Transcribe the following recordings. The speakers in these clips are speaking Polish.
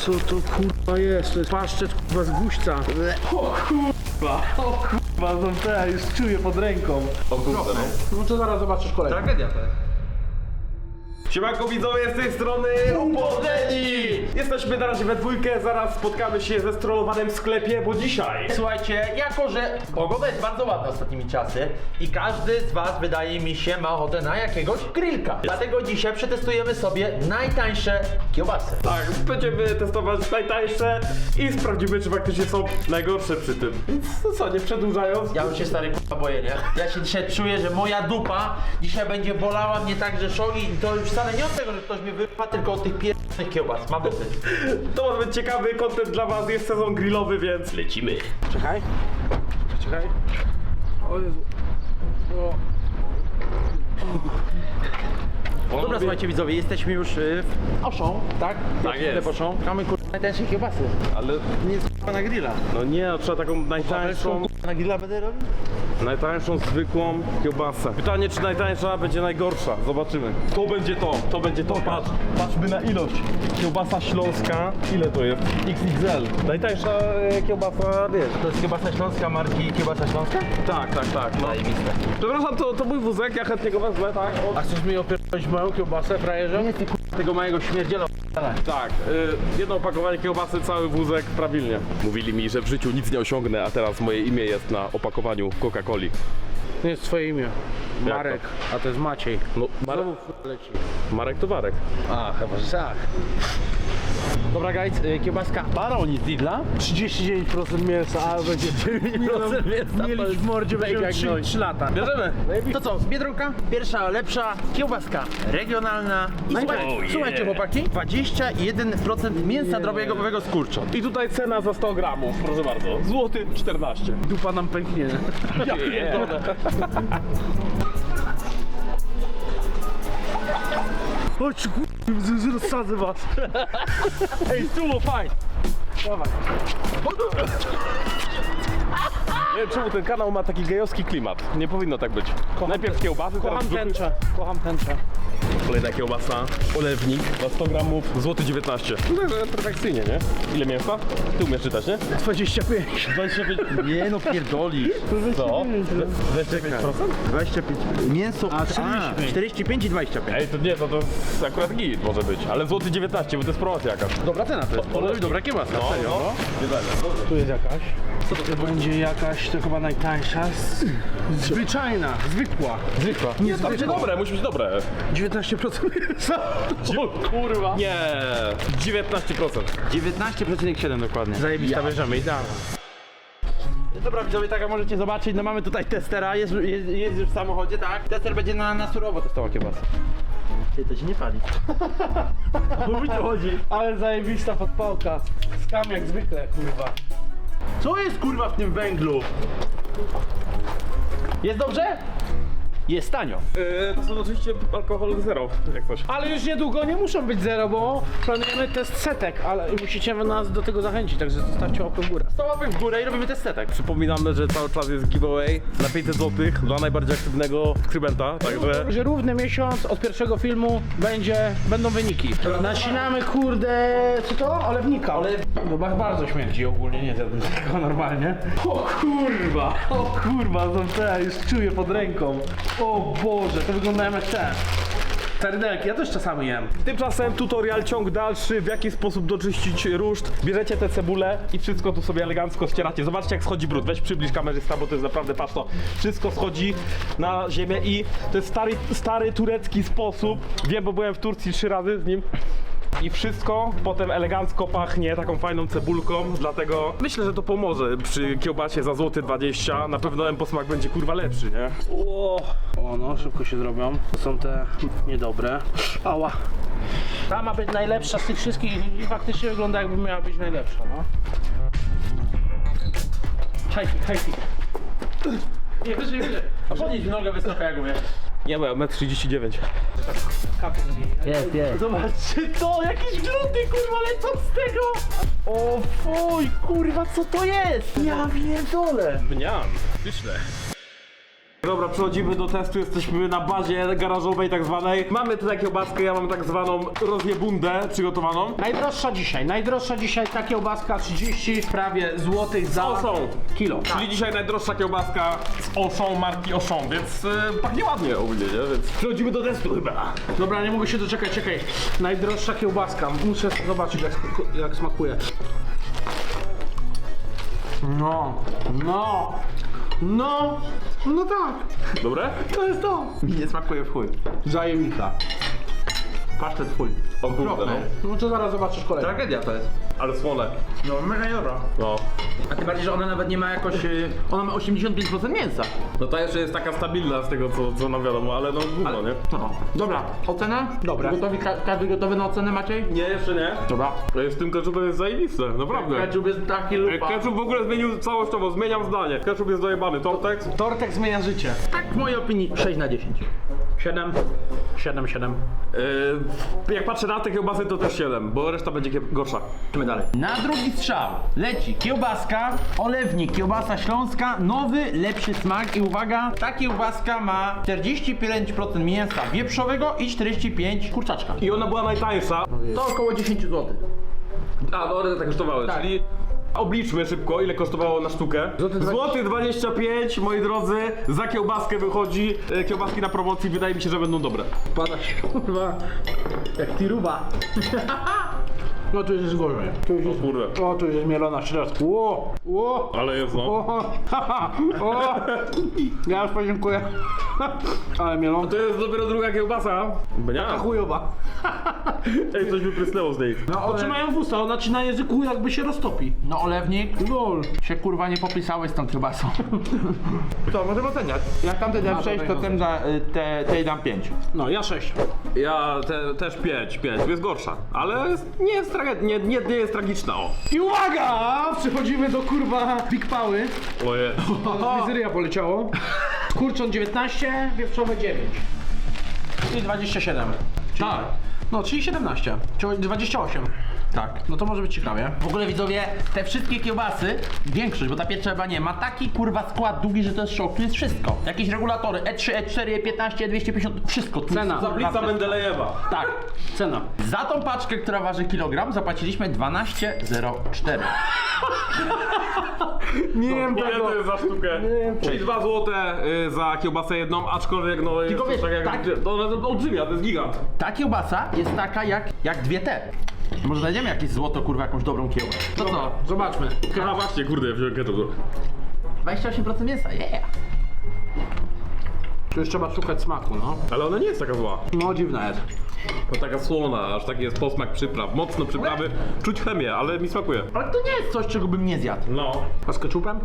Co to kurwa jest? To jest paszczet kurwa z guźca. O kurwa, o kurwa, te, już czuję pod ręką. O kurde, no. No to zaraz zobaczysz kolejny. Tragedia to jest. Siemanko widzowie z tej strony Upożeni! Jesteśmy na razie we dwójkę, zaraz spotkamy się ze strollowanym w sklepie, bo dzisiaj Słuchajcie, jako że pogoda jest bardzo ładna ostatnimi czasy i każdy z was wydaje mi się ma ochotę na jakiegoś grillka. Dlatego dzisiaj przetestujemy sobie najtańsze kiełbasy. tak, będziemy testować najtańsze i sprawdzimy czy faktycznie są najgorsze przy tym. Więc co, nie przedłużając, Ja już się stary k***a boję, nie? Ja się dzisiaj czuję, że moja dupa dzisiaj będzie bolała mnie tak, że szogi i to już wcale nie od tego, że ktoś mnie wypa, tylko od tych pierdolnych kiełbas. Mam dosyć. to może być ciekawy content dla was, jest sezon grillowy, więc lecimy. Czekaj. Czekaj. O Jezu. O. Dobra, słuchajcie widzowie, jesteśmy już y, w Oszą, tak? Tak jest. Oszą. Mamy kurwa najtańsze kiełbasy. Ale Nie jest kurwa na grilla. no nie, no, trzeba taką najtańszą, Na grilla będę robił? Najtańszą zwykłą kiełbasę. Pytanie czy najtańsza będzie najgorsza, zobaczymy. To będzie to, to będzie to, patrz, patrzmy na ilość. Kiełbasa śląska, ile to jest? XXL. Najtańsza e, kiełbasa, wiesz. To jest kiełbasa śląska marki Kiełbasa Śląska? Tak, tak, tak. No. Zajebiste. Przepraszam, to, to mój wózek, ja chętnie go wezmę, tak? O, A chcesz mi opierdolić moją kiełbasę, frajerze? Nie ty tego małego śmierdziela tak, y, jedno opakowanie kiełbasy, cały wózek, prawilnie. Mówili mi, że w życiu nic nie osiągnę, a teraz moje imię jest na opakowaniu Coca-Coli. To jest twoje imię. Jak Marek, a to jest Maciej. No, Marek, Znowu f- leci. Marek to Marek. A, chyba, że tak. Dobra guys, y, kiełbaska Baron z Lidla 39% mięsa, a będzie 9% mięsa, to Mieli w mordzie, jak 3, gnoj. 3 lata. Bierzemy. To co, Biedronka? Pierwsza, lepsza kiełbaska regionalna I słuchajcie, Oh, yeah. słuchajcie chłopaki 21% mięsa drobnego z kurczą I tutaj cena za 100 gramów, proszę bardzo. Złoty 14. Dupa nam pęknie. Ja pierdolę. Chodź, kurwa, rozsadzę was. Ej, sumo fight! Dawaj. Nie wiem czemu ten kanał ma taki gejowski klimat. Nie powinno tak być. Najpierw kiełbasy, teraz Kocham tęczę, kocham tęczę. Kolejna kiełbasa, olewnik za 100 gramów, złoty 19. No to jest perfekcyjnie, nie? Ile mięsa? Ty umiesz czytać, nie? 25. 25. Nie no pierdoli Co? 25%? 25 Mięso A, 45. 45 i 25 Ej, to nie, to, to jest akurat git może być. Ale złoty 19, bo to jest promocja jakaś. Dobra cena to jest. O, To jest dobra kiełbasa, No, serio. no. Nie będę. Tu jest jakaś. Co to będzie jakaś, to chyba najtańsza. Zwyczajna, zwykła. Zwykła. Nie, to będzie dobre, musi być dobre. 19% mięsa. O kurwa. Nie, 19%. 19,7 dokładnie Zajebista, bierzemy, idealna. Dobra widzowie, tak jak możecie zobaczyć, no mamy tutaj testera, jest, jest, jest już w samochodzie, tak? Tester będzie na, na surowo testował kiełbasę Ty, to się nie pali mi to chodzi Ale zajebista podpałka. Skam jak zwykle, kurwa. Co jest kurwa w tym węglu? Jest dobrze? Jest tanio Yy, to są oczywiście alkohol zero, jak coś. Ale już niedługo nie muszą być zero, bo planujemy test setek, ale musicie nas do tego zachęcić, także zostawcie łapkę w górę. 100 łapek w górę i robimy test setek Przypominamy, że cały czas jest giveaway na 500 zł dla najbardziej aktywnego subskrybenta, także... Że równy miesiąc od pierwszego filmu będzie, będą wyniki. Nasinamy kurde, co to? Olewnika. Olew- No ba- bardzo śmierdzi ogólnie, nie zjadłbym tego normalnie. O kurwa, o kurwa, to te, już czuję pod ręką. O Boże, to wyglądają jak te. Tardelki, ja też czasami jem. Tymczasem tutorial, ciąg dalszy, w jaki sposób doczyścić ruszt. Bierzecie te cebulę i wszystko tu sobie elegancko ścieracie. Zobaczcie jak schodzi brud. Weź przybliż kamerzysta, bo to jest naprawdę, patrz to. Wszystko schodzi na ziemię i to jest stary, stary turecki sposób. Wiem, bo byłem w Turcji trzy razy z nim. I wszystko potem elegancko pachnie taką fajną cebulką, dlatego myślę, że to pomoże przy kiełbasie za złoty 20. Na pewno ten posmak będzie kurwa lepszy, nie? O, o no, szybko się zrobią. To są te niedobre. Ała. Ta ma być najlepsza z tych wszystkich i faktycznie wygląda jakby miała być najlepsza, no. Hajki, hajki. Nie, wyżej, wyżej. A podnieś nogę wysoko jak mówię Nie, bo ja 1,39 m. Jest, jest Zobaczcie to, jakieś gluty kurwa lecą z tego. O fuj, kurwa co to jest? Ja pierdolę Mniam, pyszne. Dobra, przechodzimy do testu, jesteśmy na bazie garażowej tak zwanej. Mamy tutaj kiełbaskę, ja mam tak zwaną rozjebundę przygotowaną. Najdroższa dzisiaj, najdroższa dzisiaj ta kiełbaska 30 prawie złotych za Oszą. kilo. Czyli dzisiaj najdroższa kiełbaska z Oszą, marki Oszą, więc yy, pachnie ładnie ogólnie, nie? Więc przechodzimy do testu chyba. Dobra, nie mogę się doczekać, czekaj. Najdroższa kiełbaska, muszę zobaczyć jak, jak smakuje. No, no, no, no tak, Dobre? to jest to. Mi nie smakuje w chuj. Zajemnica. Pasztet w chuj. O kurde, no. Okropne. No to zaraz zobaczysz kolejny. Tragedia to jest. Ale słone. No mega dobra. No. A tym bardziej, że ona nawet nie ma jakoś... y, Ona ma 85% mięsa. No ta jeszcze jest taka stabilna z tego, co, co nam wiadomo, ale no gówno, nie? No. Dobra, ocena? Dobra. Gotowi, ka każdy gotowy na ocenę Maciej? Nie, jeszcze nie. Dobra. Z tym ketchupem jest zajebiste, naprawdę. Ketchup jest taki Ej, lupa. Ketchup w ogóle zmienił całościowo, zmieniam zdanie. Ketchup jest dojebany, Tortex? Tortek zmienia życie. Tak w mojej opinii 6 na 10. 7, 7, 7. Yy, jak patrzę na te kiełbasy, to też 7, bo reszta będzie kie- gorsza. Idźmy dalej. Na drugi strzał leci kiełbaska, olewnik, kiełbasa śląska, nowy, lepszy smak i uwaga, ta kiełbaska ma 45% mięsa wieprzowego i 45 kurczaczka. I ona była najtańsza. To około 10 zł. A, no one tak kosztowały, Tak. czyli obliczmy szybko, ile kosztowało na sztukę. Złoty Złoty 25, moi drodzy, za kiełbaskę wychodzi. E, Kiełbaski na promocji wydaje mi się, że będą dobre. Pada się kurwa jak tiruba. No tu już jest gorzej. Tu już jest, Kurde. o, tu już jest mielona w środku. Ło, ło, Ale jest no. o, haha, o. Ja już podziękuję. Ale mielona. To jest dopiero druga kiełbasa. Benia. Chujowa. Ej, coś wyprysnęło z niej. No, Oczy mają w usta, ona ci na języku jakby się roztopi. no olewnik, Lol. się kurwa nie popisałeś z tą kiełbasą. To możemy oceniać. Jak tamten dam 6, to ten da, y, te, tej dam 5. No, ja 6. Ja te, też 5, 5, jest gorsza. Ale jest, nie, jest trage- nie, nie, nie jest tragiczna, o. I uwaga! Przechodzimy do kurwa Big Pały. Oje. Mizeria poleciało. Kurczon 19, wieprzowe 9. Czyli 27. Tak. No, czyli 17. Czyli 28. Tak. No to może być ciekawie. W ogóle widzowie, te wszystkie kiełbasy, większość, bo ta pierwsza chyba nie, ma taki kurwa skład długi, że to jest szok. Tu jest wszystko. Jakieś regulatory E E3, E4, E15, E250, wszystko. Tu Cena. jest Tablica naprawdę- Mendelejewa. Tak. Cena. Za tą paczkę, która waży kilogram, zapłaciliśmy 12,04. Nie wiem Ile to jest za sztukę? Czyli 2 złote y, za kiełbasę jedną, aczkolwiek no jest Tylko to wiesz, tak jak... tak- To jest olbrzymia, to jest gigant. Ta kiełbasa jest taka jak, jak dwie te. Może znajdziemy jakieś złoto, kurwa, jakąś dobrą kiełbę. To co? Zobaczmy. A właśnie, kurde, ja wziąłem ketchup. 28% mięsa, yeah! Tu już trzeba szukać smaku, no. Ale ona nie jest taka zła. No, dziwna jest. To taka słona, aż taki jest posmak przypraw. Mocno przyprawy, czuć chemię, ale mi smakuje. Ale to nie jest coś, czego bym nie zjadł. No. A z ketchupem?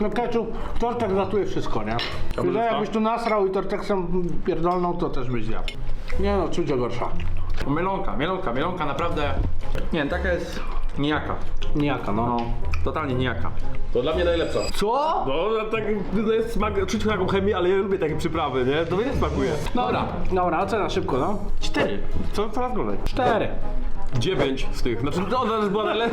No ketchup, tortek zatuje wszystko, nie? Że co? jakbyś tu nasrał i torteksem pierdolną, to też byś zjadł. Nie no, czuć gorsza. Mielonka, mielonka, mielonka naprawdę... Nie, taka jest nijaka. Nijaka, no. No, totalnie nijaka. To dla mnie najlepsza. Co? No, tak to jest smak, czuć taką chemię, ale ja lubię takie przyprawy, nie? To mi nie smakuje. Dobra, Dobra, ocena szybko, no. cztery. Co coraz gorzej? Cztery. Dziewięć z tych. Znaczy, to ona już była najle-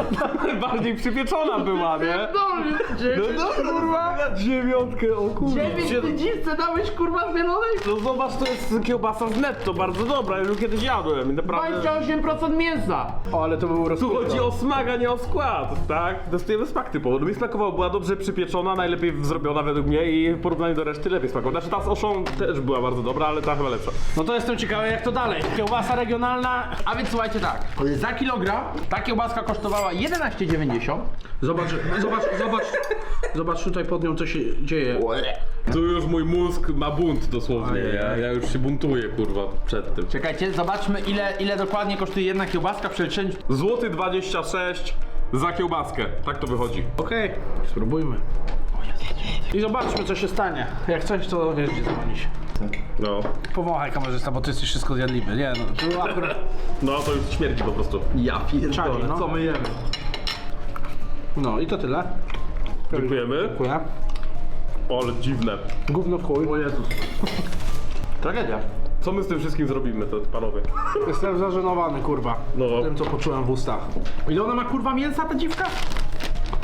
najbardziej przypieczona była, nie? No dobra, kurwa. Dziewiątkę, o kurwa. dziwce dałeś kurwa zmielonej? No zobacz, to jest kiełbasa z netto, bardzo dobra, ja już kiedyś jadłem i naprawdę... 28% mięsa. O, ale to był Tu rozpierdol. chodzi o smak, a nie o skład, tak? Testujemy smak typowo. No mi smakowało, była dobrze przypieczona, najlepiej zrobiona według mnie i w porównaniu do reszty lepiej smakowała. Znaczy ta z oszą też była bardzo dobra, ale ta chyba lepsza. No to jestem ciekawy, jak to dalej. Kiełbasa regionalna. A więc słuchajcie tak, za kilogram ta kiełbaska kosztowała 11,90. Zobacz, zobacz, zobacz. Zobacz tutaj pod nią, co się dzieje. Tu już mój mózg ma bunt dosłownie, ja, ja już się buntuję, kurwa, przed tym. Czekajcie, zobaczmy ile, ile dokładnie kosztuje jedna kiełbaska w przeliczeniu. Złoty 26 za kiełbaskę, tak to wychodzi. Okej, spróbujmy. I zobaczmy, co się stanie. Jak coś, to wiesz, gdzie dzwonić. No. Powąchaj kamerzysta, bo ty jesteś wszystko zjadliwy. Nie no, tu akurat... No to już śmierdzi po prostu. Ja Czagi, no. co my jemy? No i to tyle. Dziękujemy. Dziękuję. O, ale dziwne. Gówno w chuj. O Jezus. Tragedia. Co my z tym wszystkim zrobimy, to panowie? Jestem zażenowany, kurwa. No. Tym, co poczułem w ustach. Ile ona ma kurwa mięsa ta dziwka?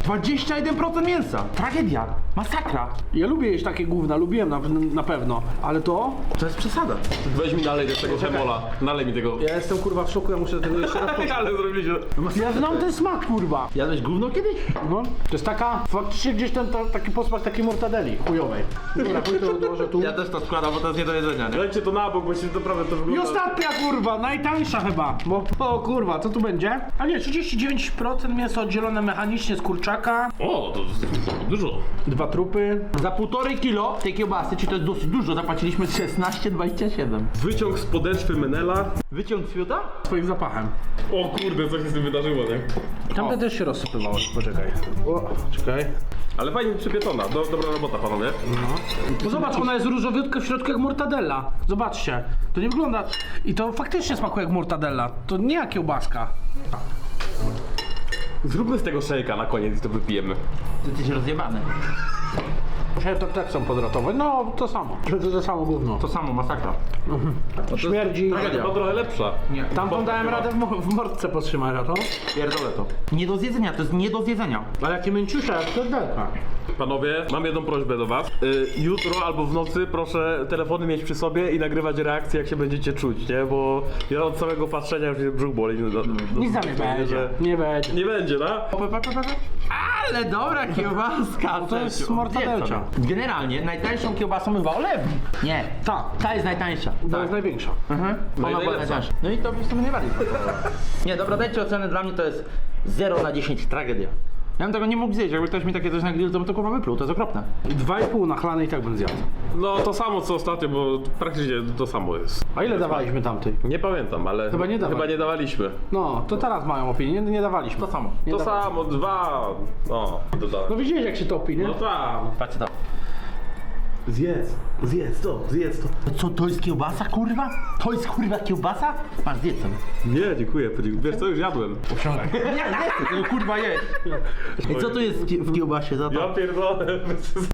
21% mięsa. Tragedia. Masakra. Ja lubię jeść takie gówna, lubiłem na, na pewno, ale to... To jest przesada. Weź mi nalej do tego hemola. Nalej mi tego. Ja jestem kurwa w szoku, ja muszę tego jeszcze raz poczuć. Ale zrobiliśmy. Ja znam ten smak kurwa. Jadłeś gówno kiedyś? No, to jest taka, faktycznie gdzieś ten ta, taki posmak takiej mortadeli chujowej. Dobra, chuj to odłożę tu. Ja też to składam, bo to jest nie do jedzenia, nie? Dajcie to na bok, bo się naprawdę to I wygląda... ostatnia kurwa, najtańsza chyba. Bo o kurwa, co tu będzie? A nie, 39% mięso oddzielone mechanicznie z kurczaka. O, to jest dużo. Dwa trupy. Za półtorej kilo tej kiełbasy, czy to jest dosyć dużo, zapłaciliśmy 16,27. Wyciąg z podeszwy Menela. Wyciąg z fiuta? Swoim zapachem. O kurde, co się z tym wydarzyło, nie? Tamte też się rozsypywały, poczekaj. O, czekaj. Ale fajnie przypieczona. Do, dobra robota, panowie. Bo zobacz, ona jest różowiutka w środku jak mortadella. Zobaczcie, to nie wygląda... I to faktycznie smakuje jak mortadella. To nie jak kiełbaska. Zróbmy z tego szejka na koniec i to wypijemy. Ty jesteś rozjebany. Ja to tak chcą podratować. No, to samo. To, to, to samo gówno. To samo, masakra. Śmierdzi. tragedia. Chyba trochę lepsza. Nie. Tamtą dałem radę w, mo- w mordce powstrzymać, a to? Pierdolę to. Nie do zjedzenia, to jest nie do zjedzenia. Ale jakie mięciusze, jak to delka. Panowie, mam jedną prośbę do was. Y, jutro albo w nocy proszę telefony mieć przy sobie i nagrywać reakcje, jak się będziecie czuć, nie? Bo ja od samego patrzenia już mnie brzuch boli. Do, do, Nic za nie będzie. że- Nie będzie. Nie będzie, tak? Ale dobra kiełbaska. to jest mortadelcia. Sobie. Generalnie najtańszą kiełbasą bywa olewni. Nie. Ta. Ta jest najtańsza. To Tak. jest największa. Mhm. No i Ona była najlepsza. najtańsza. No i to w sumie najbardziej smakowało. Nie, dobra, dajcie ocenę, dla mnie to jest 0 na 10 tragedia. Ja bym tego nie mógł zjeść, jakby ktoś mi takie coś na grill, to bym to kurwa wypluł, to jest okropne. Dwa i pół na chlany i tak bym zjadł. No to samo co ostatnio, bo praktycznie to samo jest. A ile dawaliśmy tamtej? Nie pamiętam, ale Chyba nie dawali. chyba nie dawaliśmy. No, to teraz mają opinię, nie, nie dawaliśmy. To samo. Nie To dawali. samo, dwa, no, dodałem. No widziałeś jak się topi, nie? No tak. Patrzcie to. Zjedz, zjedz to, zjedz to. Co, to jest kiełbasa, kurwa? To jest kurwa kiełbasa? Masz zjedz sobie. Nie, dziękuję. Wiesz co, już jadłem. Nie, nie tego kurwa jeść. I co tu jest w kie- w kiełbasie za to? Ja pierdolę.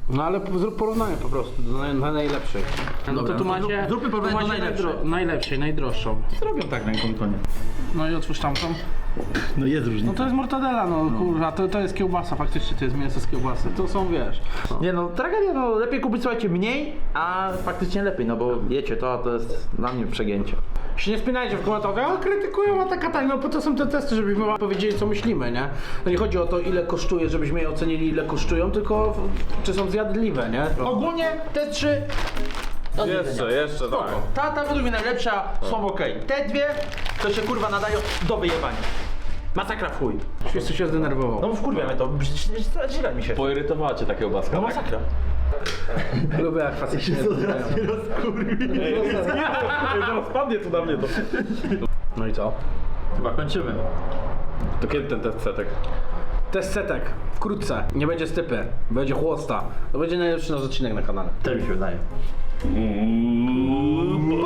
No ale po- zrób porównanie po prostu do naj, na najlepszej. No Dobra, to tu no macie, zróbmy porównanie do macie najlepszej. najdro- najlepszej, najdroższą. Zrobią tak ręką to nie. No i otwórz tamtą. No jest No różnica. to jest mortadela, no, kurwa, to, to jest kiełbasa, faktycznie to jest mięso z kiełbasy. To są, wiesz, Nie no, tragedia, no lepiej kupić słuchajcie mniej, a faktycznie lepiej, no bo wiecie to, a to jest dla mnie przegięcie. się nie spinajcie w komentarzach, a krytykują, a tak, a tak, no po to są te testy, żebyśmy wam powiedzieli, co myślimy, nie? No nie chodzi o to, ile kosztuje, żebyśmy je ocenili, ile kosztują, tylko w- czy są zjadliwe, nie? Ogólnie te trzy do Jeszcze, zjedzenia. jeszcze, tak. Ta, ta według mnie najlepsza, są ok. Te dwie to się kurwa nadają do wyjebania. Masakra w chuj. Wszyscy się zdenerwował. No wkurwia mnie to, źle mi się. Poirytowała cię ta kiełbaska, No tak? masakra. Lubię jak facet się. Zaraz spadnie tu na mnie to. No i co? Chyba kończymy. To kiedy ten test setek? Test setek, wkrótce, nie będzie stypy, będzie chłosta. To będzie najlepszy nasz odcinek na kanale. Tak mi się wydaje. Mm,